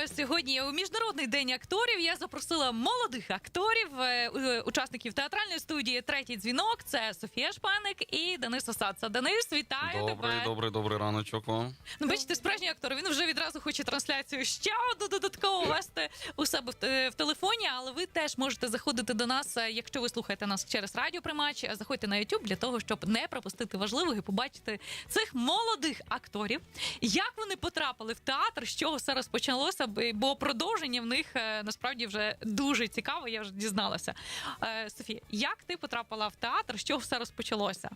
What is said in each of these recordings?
Вітаю сьогодні у міжнародний день акторів. Я запросила молодих акторів, е, е, учасників театральної студії. Третій дзвінок. Це Софія Шпаник і Денис Осадца. Денис, вітаю Добрий, тебе. добрий, добрий раночок вам. Ну, бачите, справжній актор. Він вже відразу хоче трансляцію ще одну додатково вести у себе в, телефоні. Але ви теж можете заходити до нас, е, якщо ви слухаєте нас через радіоприймач. е, Заходьте на YouTube для того, щоб не пропустити важливого і побачити цих молодих акторів. Як вони потрапили в театр, з чого все розпочалося, бо продовження в них е, насправді вже дуже цікаво. Я вже дізналася. Е, Софія, як ти потрапила в театр? Чого все розпочалося?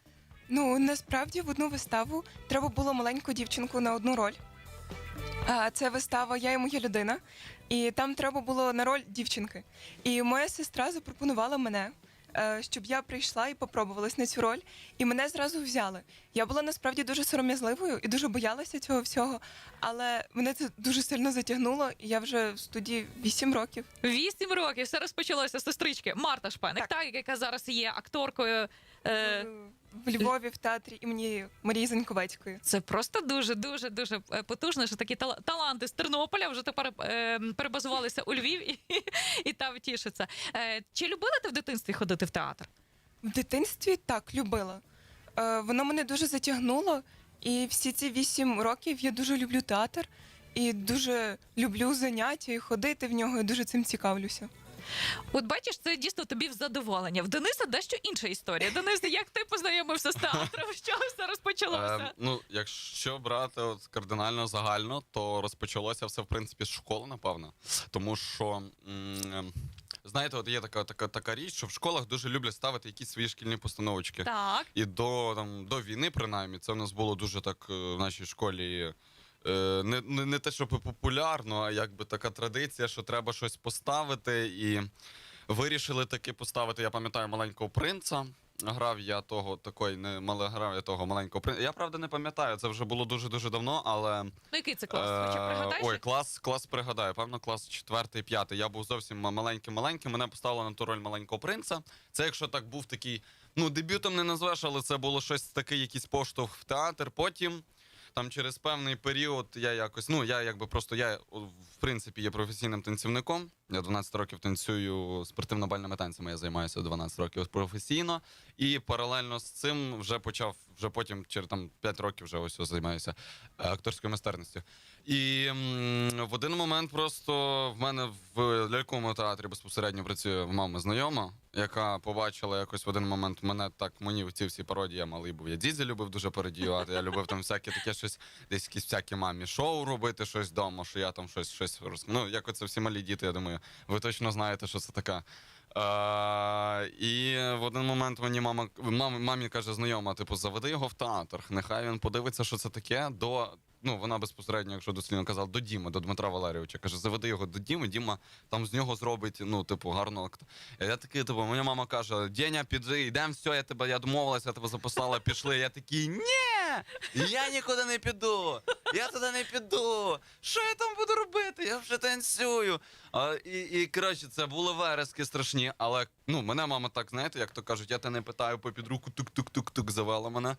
Ну насправді в одну виставу треба було маленьку дівчинку на одну роль. А, Це вистава Я і моя людина. І там треба було на роль дівчинки. І моя сестра запропонувала мене, е, щоб я прийшла і попробувалась на цю роль. І мене зразу взяли. Я була насправді дуже сором'язливою і дуже боялася цього всього, але мене це дуже сильно затягнуло, і я вже в студії 8 років. Вісім років все розпочалося з сестрички Марта Шпеник, Так. та яка зараз є акторкою. Е, В Львові в театрі імені Марії Заньковецької. Це просто дуже дуже дуже е, потужно, що такі тал- таланти з Тернополя вже тепер е, перебазувалися у Львів і, і там тішаться. Е, чи любила ти в дитинстві ходити в театр? В дитинстві так любила. Е, воно мене дуже затягнуло, і всі ці вісім років я дуже люблю театр і дуже люблю заняття і ходити в нього, і дуже цим цікавлюся. От бачиш, це дійсно тобі в задоволення. В Дениса дещо інша історія. Денис, як ти познайомився з театром? З чого все розпочалося? Е, ну, якщо брати от кардинально загально, то розпочалося все в принципі з школи, напевно. Тому що. м, Знаєте, от є така, така, така річ, що в школах дуже люблять ставити якісь свої шкільні постановочки. Так. І до, там, до війни, принаймні, це в нас було дуже так е, в нашій школі. Е, Не, не, не те, щоб популярно, а якби така традиція, що треба щось поставити. І вирішили таки поставити, я пам'ятаю, маленького принца. Грав я того такої, не мале грав я того маленького принца. Я правда не пам'ятаю, це вже було дуже-дуже давно, але. Ну який це клас? Е, пригадаєш? Ой, клас, клас пригадаю. Певно, клас четвертий, п'ятий. Я був зовсім маленьким-маленьким. Мене поставили на ту роль маленького принца. Це якщо так був такий, ну дебютом не назвеш, але це було щось такий, якийсь поштовх в театр. Потім. Там через певний період я якось, ну я якби просто я в принципі є професійним танцівником. Я 12 років танцюю спортивно-бальними танцями. Я займаюся 12 років професійно. І паралельно з цим вже почав, вже потім, через там 5 років, вже ось займаюся е, акторською майстерністю. І м, в один момент просто в мене в ляльковому театрі безпосередньо працює мама знайома, яка побачила якось в один момент мене так, мені в ці всі пародії, я малий був. Я дідзі любив дуже пародіювати. Я любив там всяке таке щось, десь якісь всякі мамі шоу робити, щось вдома, що я там щось щось роз... Ну, як оце всі малі діти, я думаю, ви точно знаєте, що це таке. Е, і в один момент мені мама, мамі каже, знайома, типу, заведи його в театр. Нехай він подивиться, що це таке. До ну вона безпосередньо, якщо дослідно казала, до Діми, до Дмитра Валерійовича. Каже, заведи його до Діми. Діма там з нього зробить, ну, типу, гарно. Я такий, типу, моя мама каже: Деня, піджи, йдемо, все, я тебе, я домовилася, я тебе записала, пішли. Я такий, ні, я нікуди не піду. Я туди не піду. Що я там буду робити? Я вже танцюю. А, і, і коротше, це були верески страшні, але ну, мене мама так, знаєте, як то кажуть, я тебе не питаю попід руку, тук-тук-тук-тук завела мене.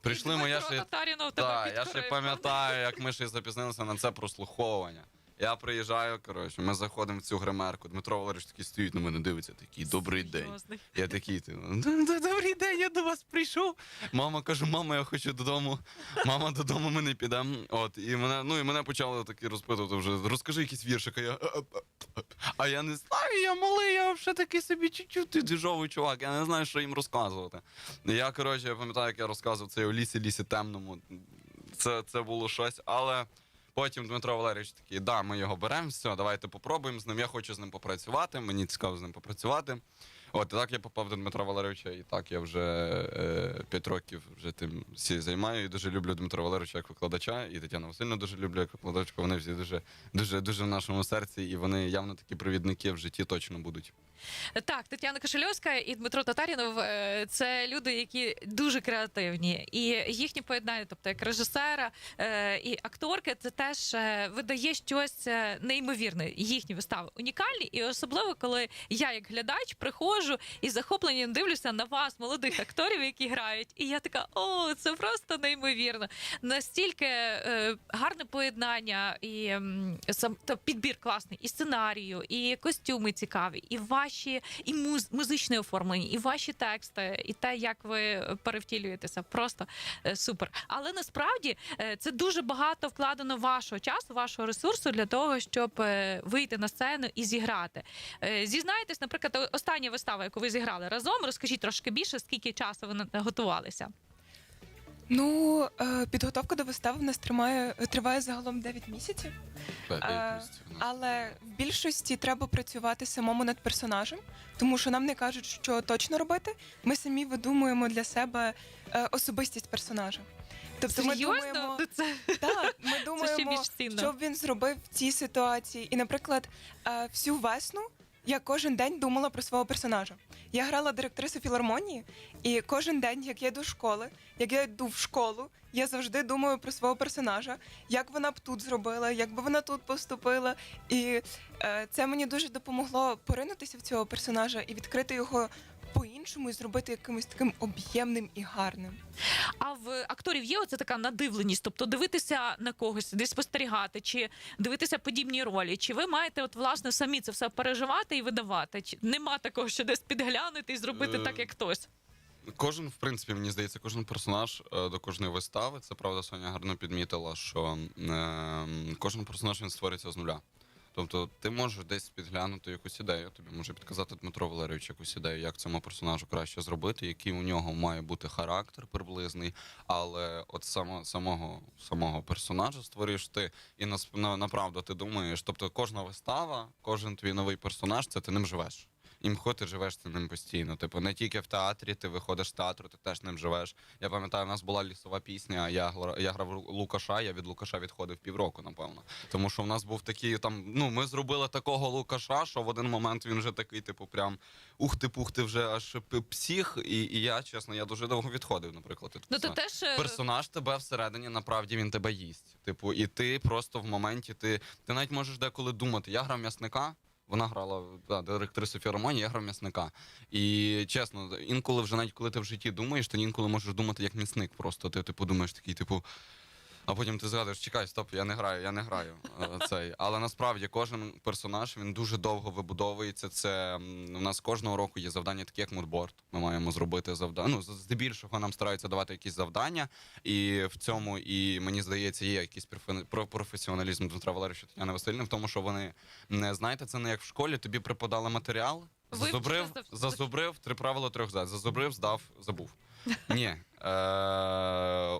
Прийшли ми, я Дмитро ще. Татарінов тебе да, я ще пам'ятаю, як ми ще й запізнилися на це прослуховування. Я приїжджаю, коротше, ми заходимо в цю гримерку. Дмитро Валерійович такий стоїть на мене, дивиться, такий добрий день. Серйозний. Я такий, типу, «Д- д- добрий день, я до вас прийшов. Мама каже, мама, я хочу додому. Мама, додому ми не підемо. От, і мене, ну і мене почали такі розпитувати вже. Розкажи якийсь віршик, а я. «А, а, а». А я не знаю, я малий, я взагалі такий собі чуть-чуть ти дежовий чувак, я не знаю, що їм розказувати. Я, коротше, я пам'ятаю, як я розказував це у лісі, лісі темному. Це, це було щось, але. Потім Дмитро Валерійович такий, да, ми його беремо, все, давайте попробуємо з ним. Я хочу з ним попрацювати, мені цікаво з ним попрацювати. От і так я попав до Дмитра Валерійовича, і так я вже е, 5 років вже тим всі займаю. І дуже люблю Дмитра Валерійовича як викладача, і Тетяну Васильівну дуже люблю як викладачку. Вони всі дуже, дуже, дуже в нашому серці, і вони явно такі провідники в житті точно будуть. Так, Тетяна Кошельовська і Дмитро Татарінов е, це люди, які дуже креативні, і їхні поєднання, тобто як режисера е, і акторки, це теж е, видає щось неймовірне. Їхні вистави унікальні, і особливо, коли я, як глядач, приходжу і з захопленням дивлюся на вас, молодих акторів, які грають. І я така, о, це просто неймовірно. Настільки гарне поєднання, і сам підбір класний, і сценарію, і костюми цікаві, і ваші, і муз, музичне оформлення, і ваші тексти, і те, як ви перевтілюєтеся. Просто е, супер. Але насправді е, це дуже багато вкладено вашого часу, вашого ресурсу для того, щоб е, вийти на сцену і зіграти. Зізнайтесь, наприклад, остання вистава, яку ви зіграли разом. Розкажіть трошки більше, скільки часу ви готувалися. Ну, е, підготовка до вистави в нас тримає, триває загалом 9 місяців. П'ять Е, ну. Але в більшості треба працювати самому над персонажем, тому що нам не кажуть, що точно робити. Ми самі видумуємо для себе е, особистість персонажа. Тобто ми думаємо, Серйозно? Це так, ми думаємо, більш цінно. що б він зробив в цій ситуації. І, наприклад, е, всю весну я кожен день думала про свого персонажа. Я грала директрису філармонії, і кожен день, як я йду в школи, як я йду в школу, я завжди думаю про свого персонажа, як вона б тут зробила, як би вона тут поступила. І е, це мені дуже допомогло поринутися в цього персонажа і відкрити його по-іншому і зробити якимось таким об'ємним і гарним. А в акторів є оце така надивленість, тобто дивитися на когось, десь спостерігати, чи дивитися подібні ролі. Чи ви маєте от власне самі це все переживати і видавати? Чи нема такого, що десь підглянути і зробити Е, так, як хтось? Кожен, в принципі, мені здається, кожен персонаж е, до кожної вистави. Це правда, Соня гарно підмітила, що е, кожен персонаж він створюється з нуля. Тобто ти можеш десь підглянути якусь ідею, тобі може підказати Дмитро Валерійович якусь ідею, як цьому персонажу краще зробити, який у нього має бути характер приблизний, але от само, самого, самого персонажа створюєш ти. І на, на, направду ти думаєш, тобто кожна вистава, кожен твій новий персонаж, це ти ним живеш. Імхо ти живеш ти ним постійно. Типу, не тільки в театрі, ти виходиш з театру, ти теж ним живеш. Я пам'ятаю, у нас була лісова пісня. Я я грав Лукаша. Я від Лукаша відходив півроку, напевно. Тому що в нас був такий там. Ну, ми зробили такого Лукаша, що в один момент він вже такий, типу, прям ух ти пух ти вже аж п- псих. І, і я, чесно, я дуже довго відходив, наприклад. Ну то персонажа. теж е, Персонаж тебе всередині направді він тебе їсть. Типу, і ти просто в моменті ти, ти навіть можеш деколи думати. Я грав м'ясника. Вона грала да, директрису фіромонії, я грав м'ясника. І чесно, інколи вже навіть коли ти в житті думаєш, ти інколи можеш думати як м'ясник. Просто ти типу думаєш такий, типу. А потім ти згадуєш, чекай, стоп, я не граю, я не граю е, цей. Але насправді кожен персонаж він дуже довго вибудовується. Це у нас кожного року є завдання, такі як мудборд. Ми маємо зробити завдання. Ну, здебільшого нам стараються давати якісь завдання, і в цьому, і мені здається, є якийсь професіоналізм Дмитра Валерійовича Тетяни Васильівни в тому, що вони не знаєте, це не як в школі. Тобі преподали матеріал, зазубрив, за- за- зазубрив три правила трьох зад. Зазубрив, здав, забув. Ні, е,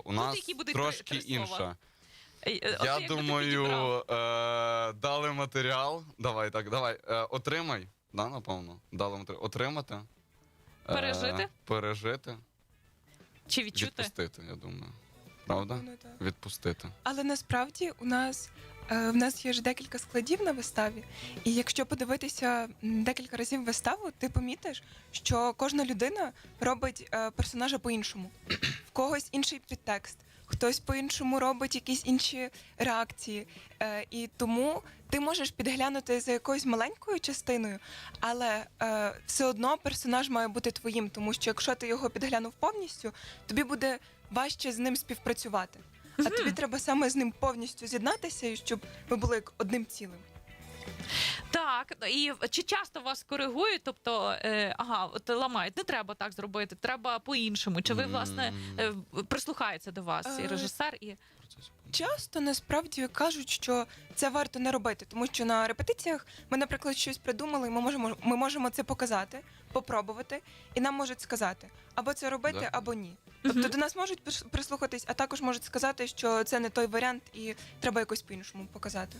у нас які будуть три- трошки три слова? інша. е, от Я як би ти думаю, підібрав? е, дали матеріал. Давай так, давай. Е, отримай. Да, напевно. Дали матеріал. Отримати. Е, Пережити? пережити. чи відчути? Відпустити, я думаю. Правда? Ну. Відпустити. Але насправді у нас в нас є ж декілька складів на виставі, і якщо подивитися декілька разів виставу, ти помітиш, що кожна людина робить е, персонажа по-іншому. В когось інший підтекст, хтось по-іншому робить якісь інші реакції. Е, і тому ти можеш підглянути за якоюсь маленькою частиною, але е, все одно персонаж має бути твоїм, тому що якщо ти його підглянув повністю, тобі буде важче з ним співпрацювати. А тобі треба саме з ним повністю з'єднатися, і щоб ви були як одним цілим. Так, і чи часто вас коригують? Тобто, е, ага, от ламають, не треба так зробити, треба по-іншому. Чи ви, власне, е, прислухається до вас і Е, режисер, і Часто насправді кажуть, що це варто не робити, тому що на репетиціях ми, наприклад, щось придумали, і ми можемо, ми можемо це показати, попробувати, і нам можуть сказати або це робити, або ні. Тобто до нас можуть прис- прислухатись, а також можуть сказати, що це не той варіант, і треба якось по-іншому показати.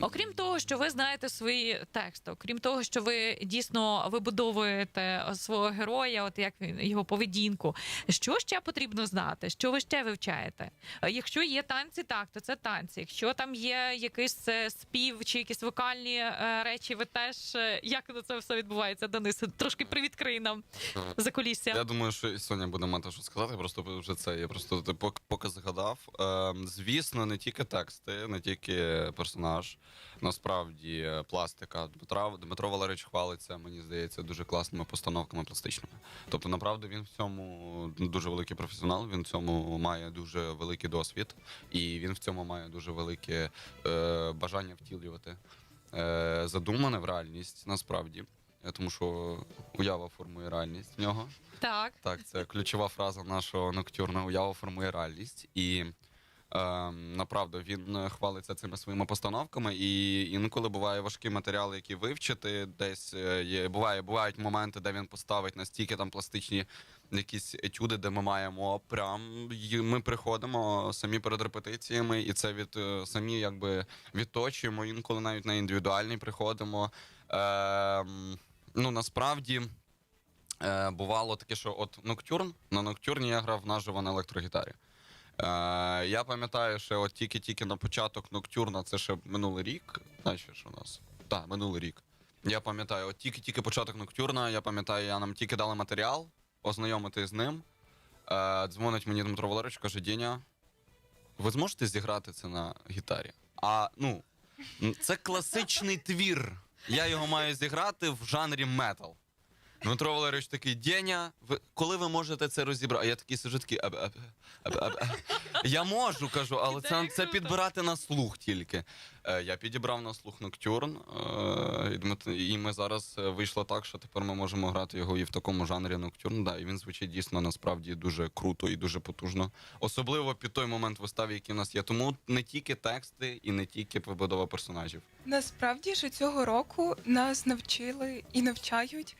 Окрім того, що ви знаєте свої тексти, окрім того, що ви дійсно вибудовуєте свого героя, от як він його поведінку, що ще потрібно знати? Що ви ще вивчаєте? Е, Якщо є танці, так то це танці. Якщо там є якийсь е, спів чи якісь вокальні е, речі, ви теж е, як на це все відбувається, Денис? Трошки привідкрий нам за кулісся. Я думаю, що Соня буде мати що сказати, просто вже це. Я просто поки, поки згадав. Е, звісно, не тільки тексти, не тільки персонаж. Насправді пластика. Дмитра, Дмитро Валерійович хвалиться, мені здається, дуже класними постановками пластичними. Тобто, направду, він в цьому дуже великий професіонал, він в цьому має дуже великий досвід, і він в цьому має дуже велике е, бажання втілювати е, задумане в реальність, насправді. Е, Тому що уява формує реальність в нього. Так. Так, це ключова фраза нашого ноктюрна уява формує реальність. І направду він е, хвалиться цими своїми постановками. І інколи буває важкі матеріали, які вивчити. Десь е, є, буває, бувають моменти, де він поставить настільки там пластичні якісь етюди, де ми маємо прям ми приходимо самі перед репетиціями, і це від е, самі якби відточуємо. Інколи навіть на індивідуальний приходимо. Е, ну насправді. Бувало таке, що от ноктюрн, на ноктюрні я грав наживо на електрогітарі. Е, я пам'ятаю, що от тільки-тільки на початок ноктюрна, це ще минулий рік. Знаєш, у нас? Так, минулий рік. Я пам'ятаю, от тільки-тільки початок ноктюрна, я пам'ятаю, я нам тільки дали матеріал, ознайомити з ним. Е, дзвонить мені Дмитро Валерійович, каже: Діня, ви зможете зіграти це на гітарі? А ну, це класичний твір. Я його маю зіграти в жанрі метал. Дмитро Валерійович такий, Деня, ви, коли ви можете це розібрати? А я такий сижу, такий, «Аб- аб- аб- аб- аб». я можу, кажу, але це, це підбирати на слух тільки. Е, я підібрав на слух Ноктюрн, е, і, Дмит- і ми зараз е, вийшло так, що тепер ми можемо грати його і в такому жанрі Ноктюрн. Да, і він звучить дійсно насправді дуже круто і дуже потужно. Особливо під той момент вистави, який в нас є. Тому не тільки тексти і не тільки побудова персонажів. Насправді ж цього року нас навчили і навчають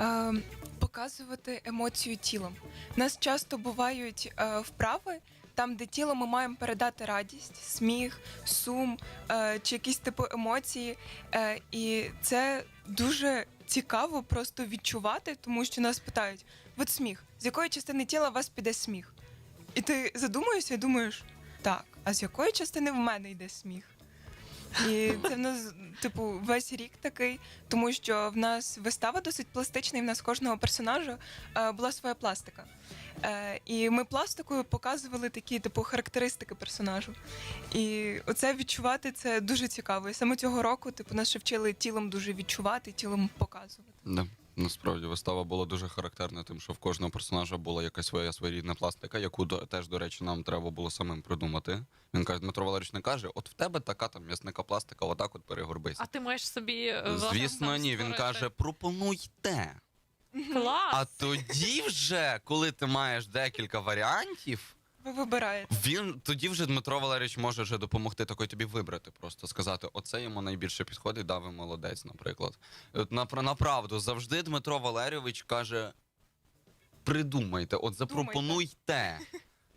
е, показувати емоцію тілом. У нас часто бувають е, вправи, там, де тіло ми маємо передати радість, сміх, сум е, чи якісь типу емоції. Е, і це дуже цікаво просто відчувати, тому що нас питають: от сміх, з якої частини тіла у вас піде сміх? І ти задумуєшся і думаєш, так, а з якої частини в мене йде сміх? І це в нас, типу, весь рік такий, тому що в нас вистава досить пластична, і в нас кожного персонажа е, була своя пластика. Е, і ми пластикою показували такі, типу, характеристики персонажу. І оце відчувати це дуже цікаво. І саме цього року, типу, нас ще вчили тілом дуже відчувати, тілом показувати. Да. Насправді вистава була дуже характерна, тим, що в кожного персонажа була якась своя своєрідна пластика, яку до, теж, до речі, нам треба було самим придумати. Він каже, Дмитро Валерійович не каже, от в тебе така там м'ясника пластика, отак от перегорбися. А ти маєш собі е, Звісно, ні. Він каже, пропонуйте. клас. А тоді вже, коли ти маєш декілька варіантів, Ви вибираєте. він тоді вже Дмитро Валерійович може вже допомогти такої тобі вибрати, просто сказати, оце йому найбільше підходить, да, ви молодець, наприклад. От на, направду, завжди Дмитро Валерійович каже: придумайте, от запропонуйте.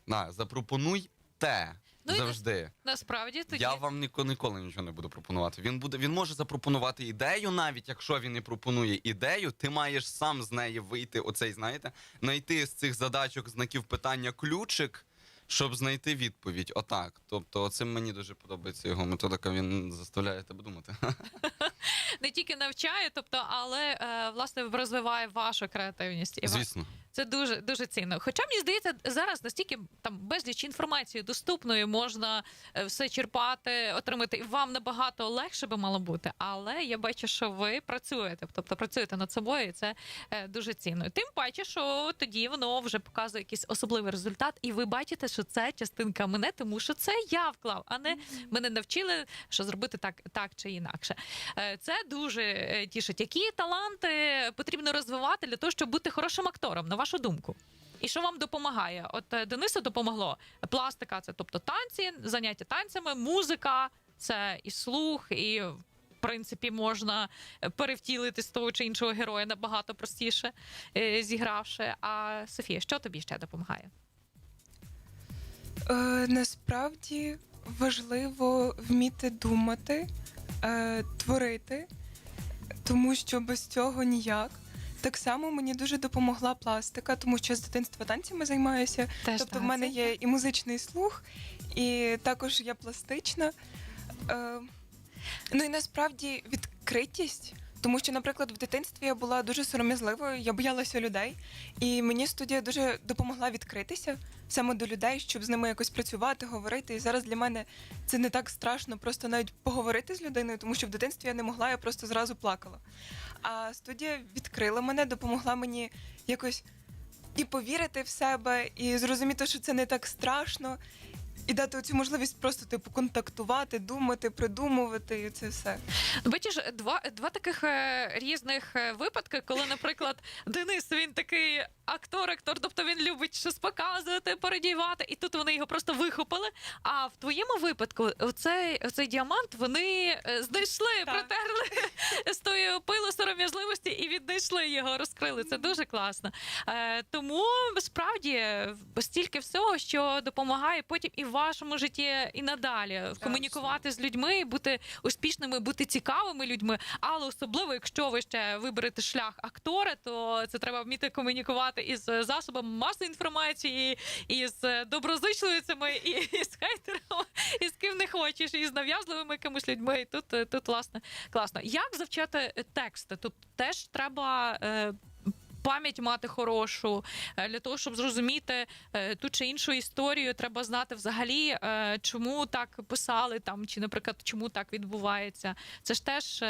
На, запропонуйте. Ну, і завжди. Насправді тоді Я вам ніколи, ніколи нічого не буду пропонувати. Він буде, він може запропонувати ідею, навіть якщо він не пропонує ідею, ти маєш сам з неї вийти. Оцей, знаєте, знайти з цих задачок знаків питання ключик, щоб знайти відповідь. Отак. Тобто, цим мені дуже подобається його методика. Він заставляє тебе думати. не тільки навчає, тобто, але е, власне розвиває вашу креативність. І Звісно. Це дуже дуже цінно. Хоча мені здається, зараз настільки там безліч інформації доступної, можна е, все черпати, отримати, і вам набагато легше би мало бути. Але я бачу, що ви працюєте, тобто працюєте над собою, і це е, дуже цінно. Тим паче, що тоді воно вже показує якийсь особливий результат, і ви бачите, що це частинка мене, тому що це я вклав, а не мене навчили, що зробити так, так чи інакше. Е, Це дуже тішить. Які таланти потрібно розвивати для того, щоб бути хорошим актором, на вашу думку? І що вам допомагає? От е, Денису допомогло пластика, це тобто танці, заняття танцями, музика, це і слух, і в принципі можна е, перевтілити з того чи іншого героя набагато простіше е, зігравши. А Софія, що тобі ще допомагає? Е, насправді важливо вміти думати, е, творити, тому що без цього ніяк. Так само мені дуже допомогла пластика, тому що з дитинства танцями займаюся. Теж тобто в мене є і музичний слух, і також я пластична. Е, ну і насправді відкритість, Тому що, наприклад, в дитинстві я була дуже сором'язливою, я боялася людей, і мені студія дуже допомогла відкритися саме до людей, щоб з ними якось працювати, говорити. І зараз для мене це не так страшно, просто навіть поговорити з людиною, тому що в дитинстві я не могла, я просто зразу плакала. А студія відкрила мене, допомогла мені якось і повірити в себе, і зрозуміти, що це не так страшно, і дати цю можливість просто типу контактувати, думати, придумувати, і це все. Бачиш, два, два таких е, різних е, випадки, коли, наприклад, Денис він такий актор, актор, тобто він любить щось показувати, пародіювати, і тут вони його просто вихопили. А в твоєму випадку, оцей, оцей діамант вони е, знайшли, Так. протерли з тою пилу сором'язливості і віднайшли його, розкрили. Це дуже класно. Е, тому справді стільки всього, що допомагає потім і вашому житті, і надалі комунікувати з людьми, бути успішними, бути цікавими людьми. Але особливо, якщо ви ще виберете шлях актора, то це треба вміти комунікувати із засобами масової інформації, і з доброзичливцями, і, і з хейтерами, і з ким не хочеш, і з нав'язливими якимось людьми. І тут, е, тут власне класно. Як завчати тексти? Тут теж треба. Пам'ять мати хорошу е, для того, щоб зрозуміти е, ту чи іншу історію, треба знати взагалі, е, чому так писали там, чи, наприклад, чому так відбувається. Це ж теж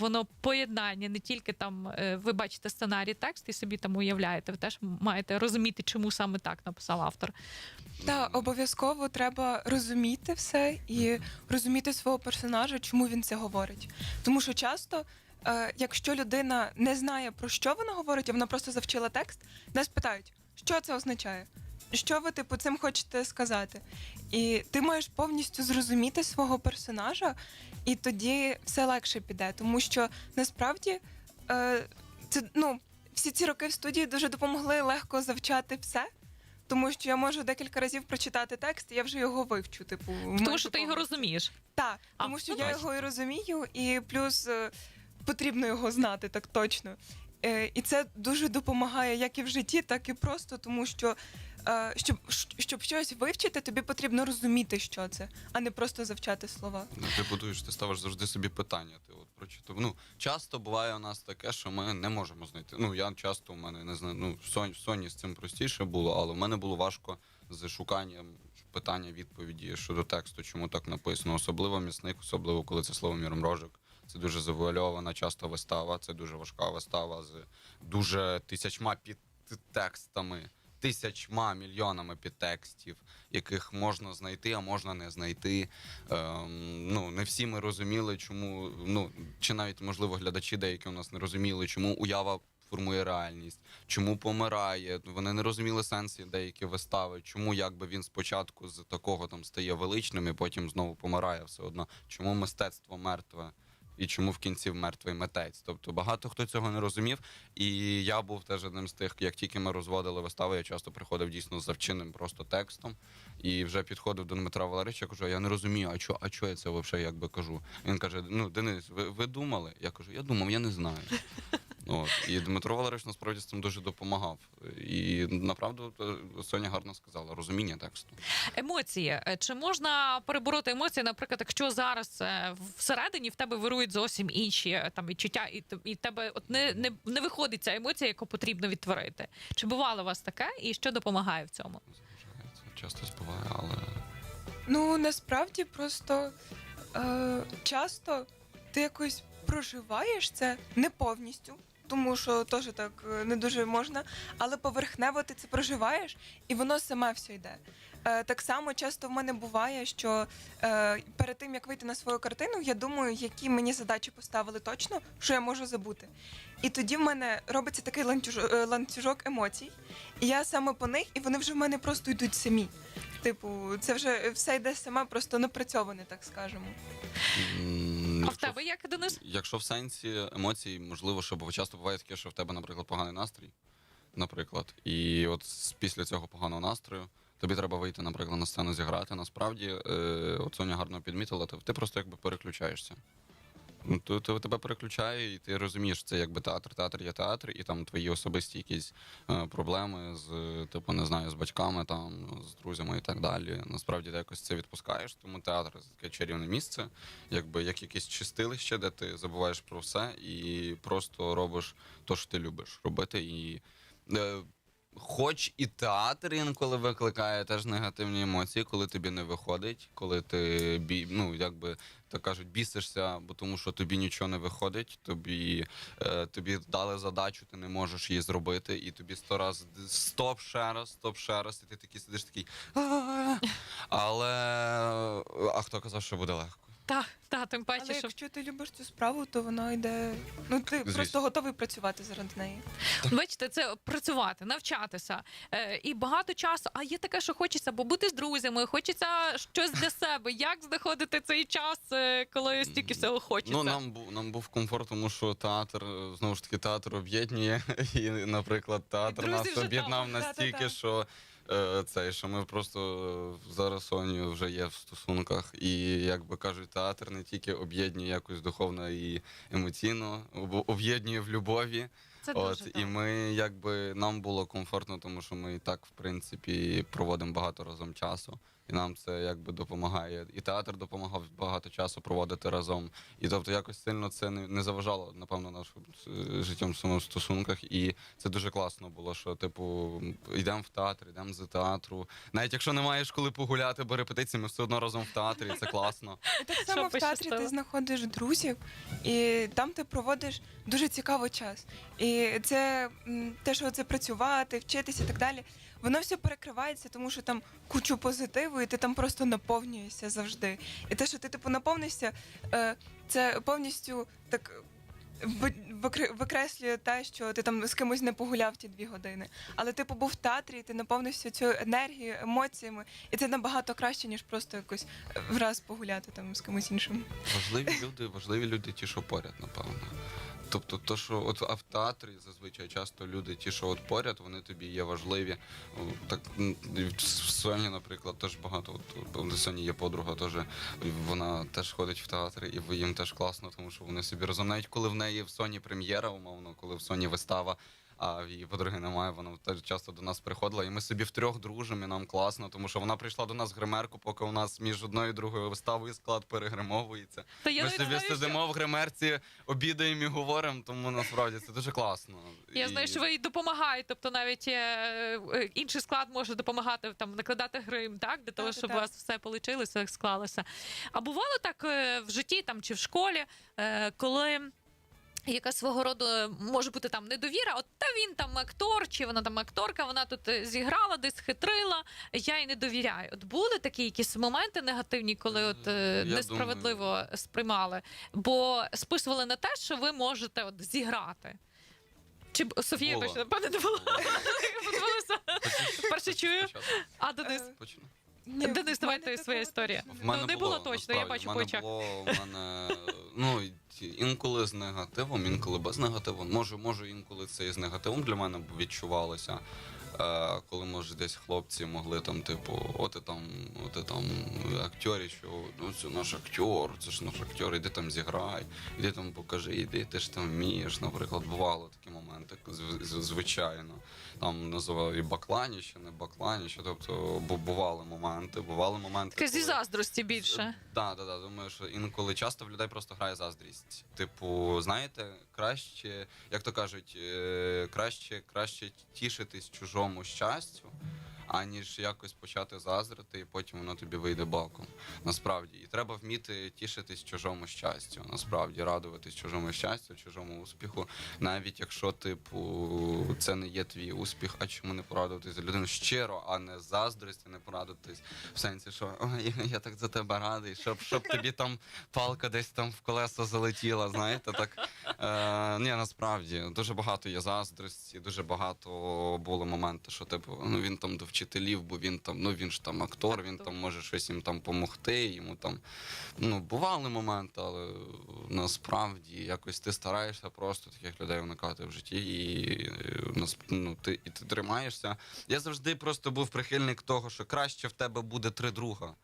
воно поєднання, не тільки там ви бачите сценарій, текст і собі там уявляєте. Ви теж маєте розуміти, чому саме так написав автор. Так, обов'язково треба розуміти все і розуміти свого персонажа, чому він це говорить. Тому що часто, е, якщо людина не знає про що вона говорить, а вона просто завчила текст, нас питають, що це означає. Що ви типу цим хочете сказати? І ти маєш повністю зрозуміти свого персонажа, і тоді все легше піде. Тому що насправді е, це ну всі ці роки в студії дуже допомогли легко завчати все. Тому що я можу декілька разів прочитати текст, і я вже його вивчу. Типу, Тому що ти його розумієш. Так, А, тому що ну, я бачиш. його і розумію, і плюс е, потрібно його знати так точно. Е, і це дуже допомагає як і в житті, так і просто, тому що е, щоб, щоб щось вивчити, тобі потрібно розуміти, що це, а не просто завчати слова. Ну, Ти будуєш, ти ставиш завжди собі питання. Ти от прочитав. Ну, часто буває у нас таке, що ми не можемо знайти. Ну, я часто у мене не знаю, ну, в Соні, в Соні з цим простіше було, але в мене було важко з шуканням питання, відповіді щодо тексту, чому так написано. Особливо місник, особливо коли це слово Мірмрожик. Це дуже завуальована часто вистава, це дуже важка вистава з дуже тисячма підтекстами, тисячма мільйонами підтекстів, яких можна знайти, а можна не знайти. Ем, ну, не всі ми розуміли, чому, ну, чи навіть, можливо, глядачі деякі у нас не розуміли, чому уява формує реальність, чому помирає. Вони не розуміли сенсі деякі вистави, чому якби він спочатку з такого там стає величним і потім знову помирає все одно. Чому мистецтво мертве? І чому в кінці мертвий митець? Тобто багато хто цього не розумів. І я був теж одним з тих, як тільки ми розводили вистави, я часто приходив дійсно з завченим просто текстом. І вже підходив до Дмитра Валерича, кажу, я не розумію, а чо, а що я це взагалі якби кажу. Він каже: Ну, Денис, ви, ви думали? Я кажу, я думав, я не знаю. От. І Дмитро Валерич насправді з цим дуже допомагав. І направду е, Соня гарно сказала, розуміння тексту. Емоції. Е, Чи можна перебороти емоції, наприклад, якщо зараз е, всередині в тебе вирують зовсім інші там відчуття, і, і тебе от не, не, не виходить ця емоція, яку потрібно відтворити? Чи бувало у вас таке, і що допомагає в цьому? Часто співає, але Ну насправді просто е, часто ти якось проживаєш це не повністю, тому що теж так е, не дуже можна, але поверхнево ти це проживаєш, і воно саме все йде. Е, так само часто в мене буває, що е, перед тим як вийти на свою картину, я думаю, які мені задачі поставили точно, що я можу забути. І тоді в мене робиться такий ланцюжок, ланцюжок емоцій, і я саме по них, і вони вже в мене просто йдуть самі. Типу, це вже все йде саме, просто напрацьоване, так скажемо. А в тебе як Денис? Якщо в сенсі емоцій, можливо, що бо часто буває таке, що в тебе, наприклад, поганий настрій, наприклад, і от з- після цього поганого настрою тобі треба вийти, наприклад, на сцену зіграти. Насправді, е, от Соня гарно підмітила, ти, ти просто якби переключаєшся. Ну, то, то тебе переключає, і ти розумієш, це якби театр, театр є театр, і там твої особисті якісь е, проблеми з, типу, не знаю, з батьками, там, з друзями і так далі. Насправді ти якось це відпускаєш, тому театр це таке чарівне місце, якби як якесь чистилище, де ти забуваєш про все і просто робиш те, що ти любиш робити. І, е, Хоч і театр інколи викликає теж негативні емоції, коли тобі не виходить, коли ти бі, ну, якби так кажуть, бісишся, бо тому що тобі нічого не виходить, тобі, е, тобі дали задачу, ти не можеш її зробити, і тобі сто раз стоп ще раз, стоп ще раз, і ти такий сидиш такий. Але а хто казав, що буде легко? Та, та, тим паче, Але що якщо ти любиш цю справу, то вона йде. Ну ти Звісно. просто готовий працювати заради неї. Бачите, це працювати, навчатися. Е, і багато часу. А є таке, що хочеться побути з друзями, хочеться щось для себе. Як знаходити цей час, е, коли стільки всього хочеться? Ну нам був нам був комфорт, тому що театр е, знову ж таки театр об'єднує. І, наприклад, театр Друзі нас вже об'єднав там. настільки, що. Е, Цей, що ми просто е, зараз Соні вже є в стосунках, і як би кажуть, театр не тільки об'єднує якось духовно і емоційно, об'єднує в любові. це От дуже і ми якби нам було комфортно, тому що ми і так, в принципі, проводимо багато разом часу. І нам це якби допомагає. І театр допомагав багато часу проводити разом. І тобто якось сильно це не, не заважало, напевно, нашим е, життям в стосунках. І це дуже класно було, що, типу, йдемо в театр, йдемо з театру. Навіть якщо не маєш коли погуляти, бо репетиції, ми все одно разом в театрі, і це класно. І так само в театрі ти знаходиш друзів, і там ти проводиш дуже цікавий час. І це те, що це працювати, вчитися і так далі. Воно все перекривається, тому що там кучу позитиву, і ти там просто наповнюєшся завжди. І те, що ти типу наповнишся, е, це повністю так. ви- Викреслює те, що ти там з кимось не погуляв ті дві години. Але ти побув в театрі, ти наповнився цією енергією, емоціями, і це набагато краще, ніж просто якось враз погуляти там з кимось іншим. Важливі люди, важливі люди, ті, що поряд, напевно. Тобто, то, що от а в театрі зазвичай часто люди, ті, що от поряд, вони тобі є важливі. Так в Соні, наприклад, теж багато. От Соні є подруга, теж вона теж ходить в театр, і їм теж класно, тому що вони собі разом. Коли в неї в Соні прем'єра, умовно, коли в Соні вистава. А в її подруги немає, вона теж часто до нас приходила, і ми собі втрьох дружимо, і нам класно, тому що вона прийшла до нас в гримерку, поки у нас між одною і другою виставою склад перегримовується. Та я Ми навіть собі знаю, що- сидимо в гримерці, обідаємо і говоримо, тому насправді це дуже класно. Я І- знаю, що ви й допомагаєте, тобто навіть е, е, інший склад може допомагати там накладати грим, так для того, Так, щоб так. у вас все вийшло, склалося. А бувало так е, в житті там чи в школі, е, коли. Яка свого роду е, може бути там недовіра, от та він там актор, чи вона там акторка, вона тут е, зіграла, десь хитрила. Я їй не довіряю. От були такі якісь моменти негативні, коли от е, Я несправедливо сприймали, бо списували на те, що ви можете от зіграти. Чи Софія точно напевне не було. Перше чую. А Денис, Почну. Ні, Денис, в давай мене своя такого історія. точно В не мене Ну, не було точно, я насправді. бачу в по мене очах. Було, в мене, ну, ті- інколи з негативом, інколи без негативу. Може, може, інколи це і з негативом для мене відчувалося. Коли може десь хлопці могли там, типу, от і там, от і там актері, що ну це наш актер, це ж наш актер, іди там зіграй, іди там покажи, іди, ти ж там вмієш. Наприклад, бувало такі моменти, зв- зв- звичайно. Там називали і бакланіще, не бакланіще. Тобто бували моменти, бували моменти. таке зі заздрості більше. так, так, так. Думаю, що інколи часто в людей просто грає заздрість. Типу, знаєте, краще, як то кажуть, е, краще, краще тішитись чужому щастю, аніж якось почати заздрити, і потім воно тобі вийде боком. Насправді. І треба вміти тішитись чужому щастю. Насправді, радуватись чужому щастю, чужому успіху. Навіть якщо, типу, це не є твій успіх, а чому не порадуватись за людину щиро, а не заздрості, не порадуватись в сенсі, що ой, я так за тебе радий, щоб, щоб тобі там палка десь там в колесо залетіла. Знаєте, так е, ні, насправді дуже багато є заздрості, дуже багато було моменти, що типу, ну він там до вчителів, бо він там, ну він ж там актор, він там може щось їм там допомогти. Йому там ну бували моменти, але насправді якось ти стараєшся просто таких людей уникати в житті, і нас- ну, ти, і ти тримаєшся. Я завжди просто був прихильник того, що краще в тебе буде три друга,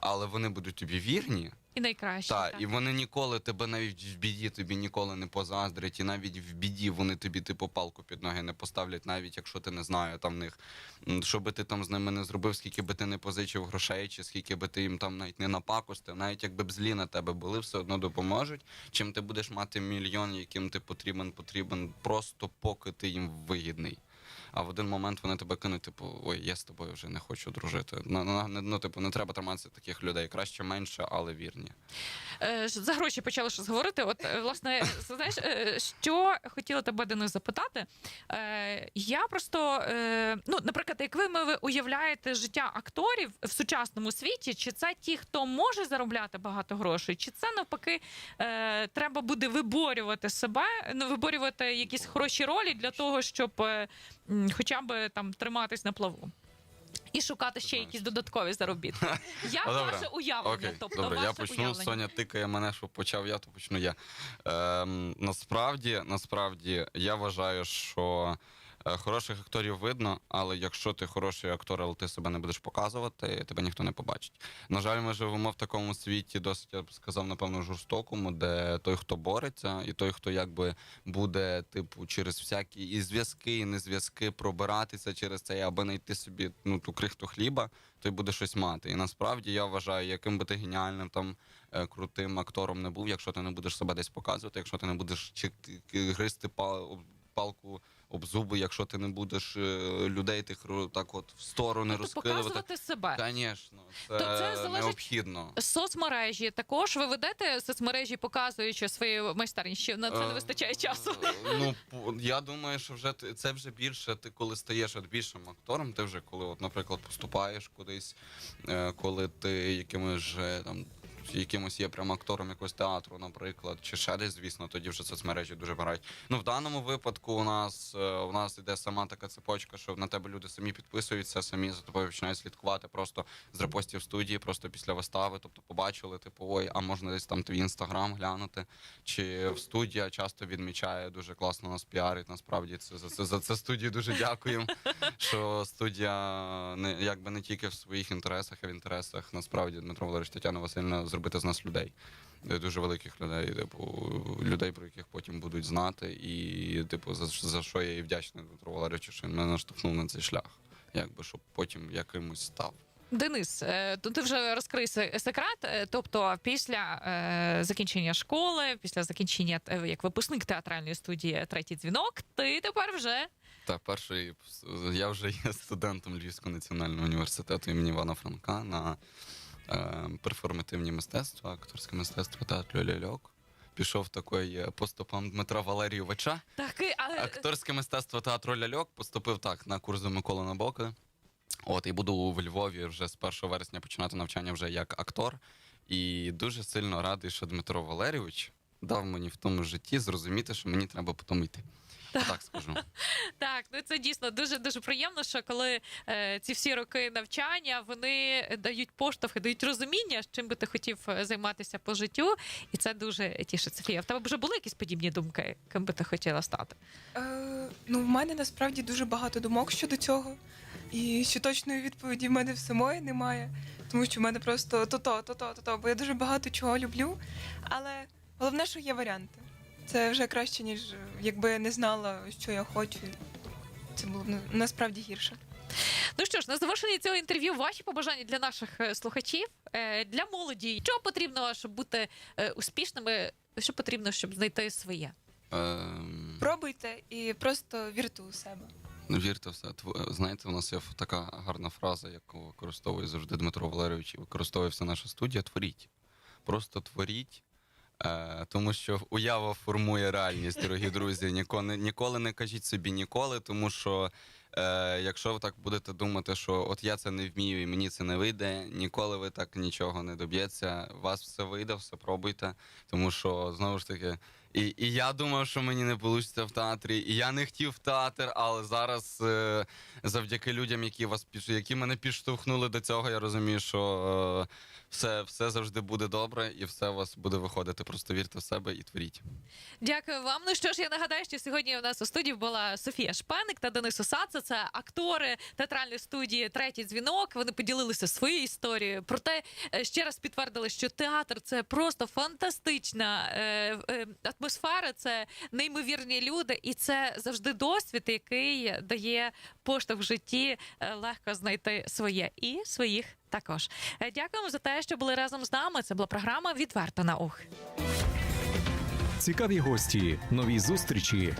але вони будуть тобі вірні. І найкраще. Так, так. і вони ніколи тебе навіть в біді тобі ніколи не позаздрять, і навіть в біді вони тобі типу палку під ноги не поставлять, навіть якщо ти не знаю там них, що би ти там з ними не зробив, скільки би ти не позичив грошей, чи скільки би ти їм там навіть не напакостив, навіть якби б злі на тебе були, все одно допоможуть. Чим ти будеш мати мільйон, яким ти потрібен, потрібен просто поки ти їм вигідний. А в один момент вони тебе кинуть, типу, ой, я з тобою вже не хочу дружити. Ну, ну, ну, типу, не треба триматися таких людей. Краще менше, але вірні. Е, За гроші почали щось говорити. От, е, власне, знаєш, е, що хотіла тебе Денис запитати? Е, Я просто, ну, наприклад, як ви, ми уявляєте життя акторів в сучасному світі, чи це ті, хто може заробляти багато грошей, чи це навпаки треба буде виборювати себе, ну, виборювати якісь хороші ролі для того, щоб хоча б там триматись на плаву? І шукати ще якісь додаткові заробітки. Я А, добре. ваше уявлення. Окей, тобто добре, ваше я почну. уявлення. Соня тикає мене, що почав я, то почну я. Ем, насправді, насправді, я вважаю, що хороших акторів видно, але якщо ти хороший актор, але ти себе не будеш показувати, тебе ніхто не побачить. На жаль, ми живемо в такому світі, досить я б сказав, напевно, жорстокому, де той, хто бореться, і той, хто якби буде, типу, через всякі і зв'язки, і незв'язки пробиратися через це, аби знайти собі ну ту крихту хліба, той буде щось мати. І насправді я вважаю, яким би ти геніальним там е, крутим актором не був, якщо ти не будеш себе десь показувати, якщо ти не будеш чи- гризти па- палку об зуби, якщо ти не будеш е, людей тих ро- так от в сторони Тобто розкидувати. показувати себе. Звісно, це, То це залежить- необхідно. Соцмережі також ви ведете соцмережі, показуючи свої майстерні. Ще на це не Е, вистачає часу. е, Ну я думаю, що вже ти- це вже більше. Ти коли стаєш от більшим актором, ти вже коли, от, наприклад, поступаєш кудись, е, коли ти якимось же там. Якимось є прям актором якогось театру, наприклад, чи ще десь, звісно, тоді вже соцмережі дуже грають. Ну в даному випадку у нас е, у нас іде сама така цепочка, що на тебе люди самі підписуються, самі за тобою починають слідкувати просто з репостів студії, просто після вистави. Тобто побачили, типу, ой, а можна десь там твій інстаграм глянути чи в студія часто відмічає дуже класно нас піарить. Насправді це за це за це студії дуже дякуємо. Що студія не якби не тільки в своїх інтересах, а в інтересах насправді Дмитро Валерійович Тетяна Васильівна зробити з нас людей. Е, Дуже великих людей, типу людей, про яких потім будуть знати, і типу за, за що я і вдячний Дмитру Валерійовичу, що він мене наштовхнув на цей шлях, якби щоб потім якимось став. Денис, е, то ти вже розкрий секрет. е, Тобто, після закінчення школи, після закінчення як випускник театральної студії третій дзвінок, ти тепер вже Так, перший я вже є студентом Львівського національного університету імені Івана Франка на перформативні мистецтва, акторське мистецтво театру ляльок. Пішов такий е, по стопам Дмитра Валерійовича. такий, але Акторське мистецтво театру ляльок поступив так на курс до Миколи Набока. От і буду в Львові вже з 1 вересня починати навчання вже як актор. І дуже сильно радий, що Дмитро Валерійович дав мені в тому житті зрозуміти, що мені треба потім йти. Так скажу. Так, ну це дійсно дуже дуже приємно, що коли е, ці всі роки навчання вони дають поштовхи, дають розуміння, чим би ти хотів е, займатися по життю, і це дуже тішить. Софія, в тебе вже були якісь подібні думки, ким би ти хотіла стати? Е, ну, в мене насправді дуже багато думок щодо цього. І ще точної відповіді в мене в самої немає, тому що в мене просто то-то, то-то, то-то, бо я дуже багато чого люблю. Але головне, що є варіанти. Це вже краще, ніж е, якби я не знала, що я хочу. Це було б ну, насправді гірше. Ну що ж, на завершенні цього інтерв'ю ваші побажання для наших е, слухачів, е, для молоді. Що потрібно, щоб бути е, успішними? Що потрібно, щоб знайти своє? Ем, Пробуйте і просто вірте у себе. Ну, вірте все. Тво- Знаєте, у нас є така гарна фраза, яку використовує завжди Дмитро Валерійович, і використовує вся наша студія. Творіть. Просто творіть. Е, тому що уява формує реальність, дорогі друзі. Ніколи, ніколи не кажіть собі ніколи, тому що е, якщо ви так будете думати, що от я це не вмію і мені це не вийде, ніколи ви так нічого не доб'ється. Вас все вийде, все пробуйте. Тому що знову ж таки, І, і я думав, що мені не вийде в театрі. І я не хотів в театр, але зараз, е, завдяки людям, які вас які мене підштовхнули до цього, я розумію, що е, все, все завжди буде добре, і все у вас буде виходити. Просто вірте в себе і творіть. Дякую вам. Ну що ж, я нагадаю, що сьогодні у нас у студії була Софія Шпеник та Денис Осадце. Це актори театральної студії Третій дзвінок. Вони поділилися своєю історією. Проте е, ще раз підтвердили, що театр це просто фантастична е, е, атмосфера, це неймовірні люди, і це завжди досвід, який дає поштовх в житті е, легко знайти своє і своїх. Також Е, дякуємо за те, що були разом з нами. Це була програма Відверто на ух. Цікаві гості, нові зустрічі,